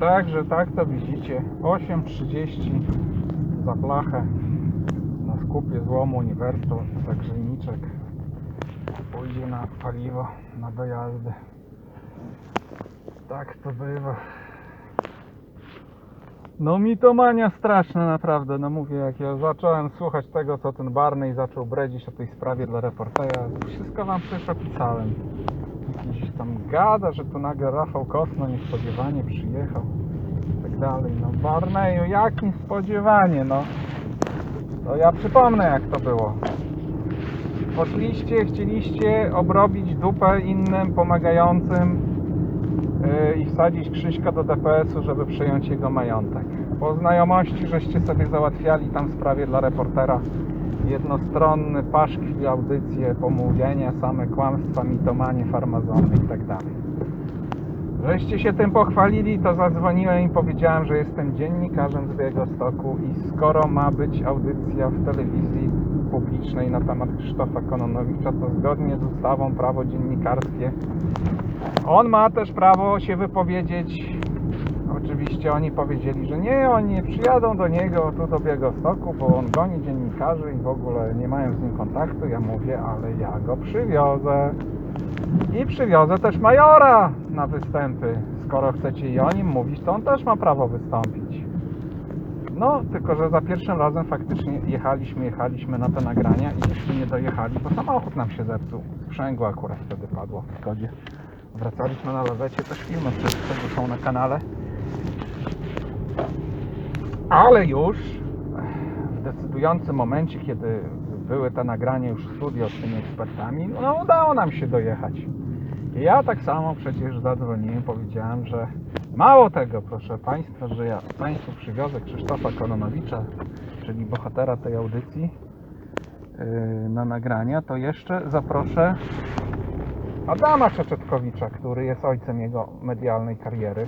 Także tak to widzicie. 8,30 za blachę na skupie złomu uniwersytet, za grzejniczek. Pójdzie na paliwo, na dojazdy. Tak to bywa. No mitomania straszna naprawdę, no mówię, jak ja zacząłem słuchać tego, co ten Barney zaczął bredzić o tej sprawie dla reportera, wszystko wam przecież opisałem. Jakiś tam gada, że tu nagle Rafał Kosno niespodziewanie przyjechał i tak dalej. No Barneyu, jak niespodziewanie, no. To ja przypomnę jak to było. Poszliście, chcieliście obrobić dupę innym pomagającym i wsadzić Krzyśka do DPS-u, żeby przyjąć jego majątek. Po znajomości, żeście sobie załatwiali tam w sprawie dla reportera jednostronny paszkwil, audycje, pomówienia, same kłamstwa, mitomanie, farmazony i tak. Żeście się tym pochwalili, to zadzwoniłem i powiedziałem, że jestem dziennikarzem z Białegostoku i skoro ma być audycja w telewizji publicznej na temat Krzysztofa Kononowicza, to zgodnie z ustawą prawo dziennikarskie on ma też prawo się wypowiedzieć. Oczywiście oni powiedzieli, że nie, oni nie przyjadą do niego tu do Białegostoku, bo on goni dziennikarzy i w ogóle nie mają z nim kontaktu. Ja mówię, ale ja go przywiozę. I przywiozę też majora na występy. Skoro chcecie i o nim mówić, to on też ma prawo wystąpić. No, tylko że za pierwszym razem faktycznie jechaliśmy, jechaliśmy na te nagrania i jeszcze nie dojechali, bo samochód nam się zepsuł. Sprzęgło akurat wtedy padło w zgodzie. Wracaliśmy na lawecie, też filmy tego są na kanale. Ale już w decydującym momencie, kiedy były te nagrania już w studio z tymi ekspertami, no udało nam się dojechać. I ja tak samo przecież zadzwoniłem, powiedziałem, że mało tego, proszę Państwa, że ja Państwu przywiozę Krzysztofa Kononowicza, czyli bohatera tej audycji yy, na nagrania, to jeszcze zaproszę Adama Czeczetkowicza, który jest ojcem jego medialnej kariery.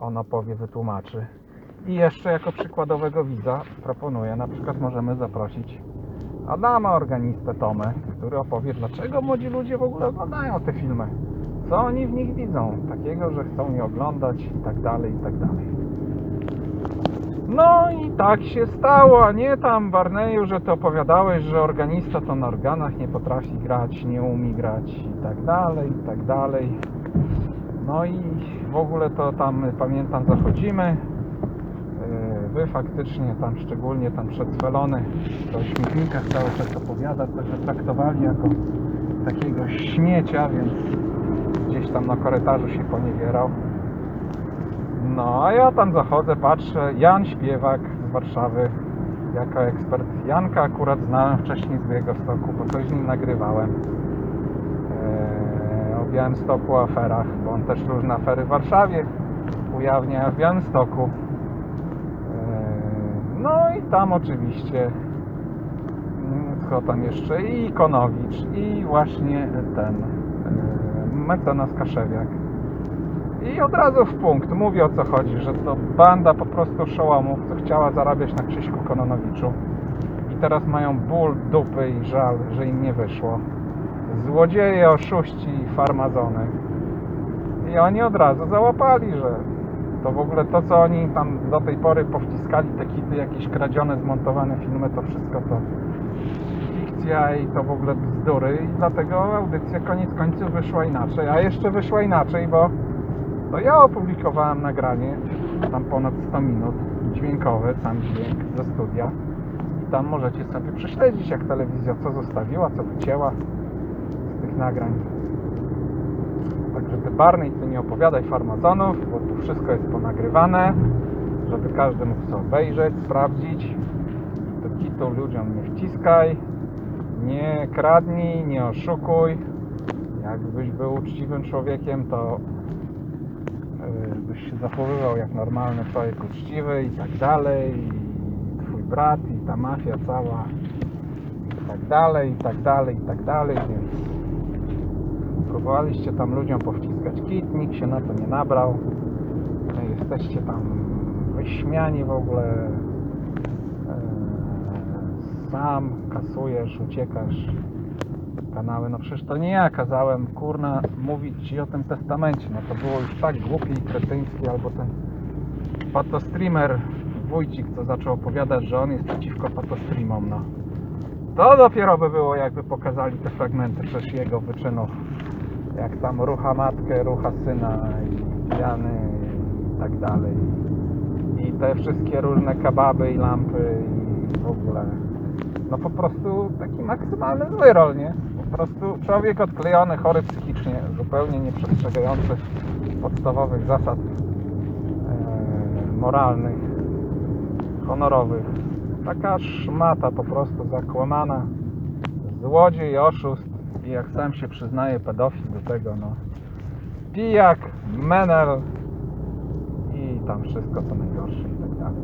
On opowie, wytłumaczy. I jeszcze jako przykładowego widza proponuję, na przykład możemy zaprosić Adama, organistę Tomę, który opowie, dlaczego młodzi ludzie w ogóle oglądają te filmy. Co oni w nich widzą, takiego, że chcą je oglądać i tak dalej, i tak dalej. No i tak się stało, a nie tam Barneju, że ty opowiadałeś, że organista to na organach nie potrafi grać, nie umie grać i tak dalej, i tak dalej. No i w ogóle to tam pamiętam zachodzimy. Wy faktycznie tam szczególnie tam przedswelony o śmietnikach cały czas opowiada, to że traktowali jako takiego śmiecia, więc gdzieś tam na korytarzu się poniewierał. No, a ja tam zachodzę, patrzę, Jan Śpiewak z Warszawy, jako ekspert. Janka akurat znałem wcześniej z Białegostoku, bo coś z nim nagrywałem. Eee, o Białymstoku, aferach, bo on też różne afery w Warszawie ujawnia w Białymstoku. No i tam oczywiście, mm, co tam jeszcze, i Konowicz, i właśnie ten eee, mecenas Kaszewiak. I od razu w punkt, mówię o co chodzi, że to banda po prostu szołomów, co chciała zarabiać na Krzyśku Kononowiczu i teraz mają ból dupy i żal, że im nie wyszło. Złodzieje, oszuści, farmazony. I oni od razu załapali, że to w ogóle to, co oni tam do tej pory powciskali, te kity, jakieś kradzione, zmontowane filmy, to wszystko to fikcja i to w ogóle bzdury i dlatego audycja koniec końców wyszła inaczej, a jeszcze wyszła inaczej, bo to ja opublikowałem nagranie, tam ponad 100 minut, dźwiękowe, sam dźwięk ze studia. I tam możecie sobie prześledzić, jak telewizja co zostawiła, co wycięła z tych nagrań. Także ty Barney, ty nie opowiadaj farmazonów, bo tu wszystko jest ponagrywane, żeby każdy mógł sobie obejrzeć, sprawdzić. To kitu ludziom nie wciskaj, nie kradnij, nie oszukuj. Jakbyś był uczciwym człowiekiem, to y, byś się zachowywał jak normalny człowiek uczciwy i tak dalej, i twój brat, i ta mafia cała, i tak dalej, i tak dalej, i tak dalej, więc próbowaliście tam ludziom powciskać kit, nikt się na to nie nabrał, jesteście tam wyśmiani w ogóle, E, sam kasujesz, uciekasz kanały, no przecież to nie ja kazałem, kurna, mówić Ci o tym testamencie, no to było już tak głupie i kretyńskie, albo ten patostreamer Wójcik, co zaczął opowiadać, że on jest przeciwko patostreamom, no. To dopiero by było, jakby pokazali te fragmenty przecież jego wyczynów. Jak tam rucha matkę, rucha syna i pijany i tak dalej. I te wszystkie różne kebaby i lampy i w ogóle. No po prostu taki maksymalny złyrol, nie? Po prostu człowiek odklejony, chory psychicznie, zupełnie nieprzestrzegający podstawowych zasad e, moralnych, honorowych. Taka szmata po prostu zakłamana, złodziej, oszust i jak sam się przyznaje pedofil do tego, no pijak, menel i tam wszystko co najgorsze i tak dalej.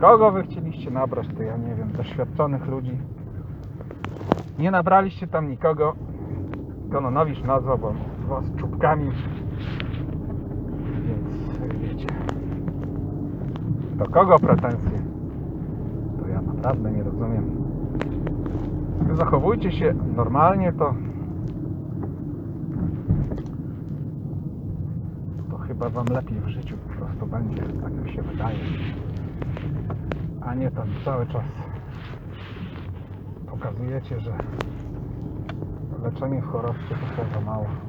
Kogo wy chcieliście nabrać, to ja nie wiem, doświadczonych ludzi. Nie nabraliście tam nikogo. Kononowicz nazwał bo was czubkami. Więc wiecie. Do kogo pretensje? To ja naprawdę nie rozumiem. Zachowujcie się normalnie, to to chyba wam lepiej w życiu po prostu będzie, tak mi się wydaje. A nie tam cały czas pokazujecie, że leczenie w chorobcie to za mało.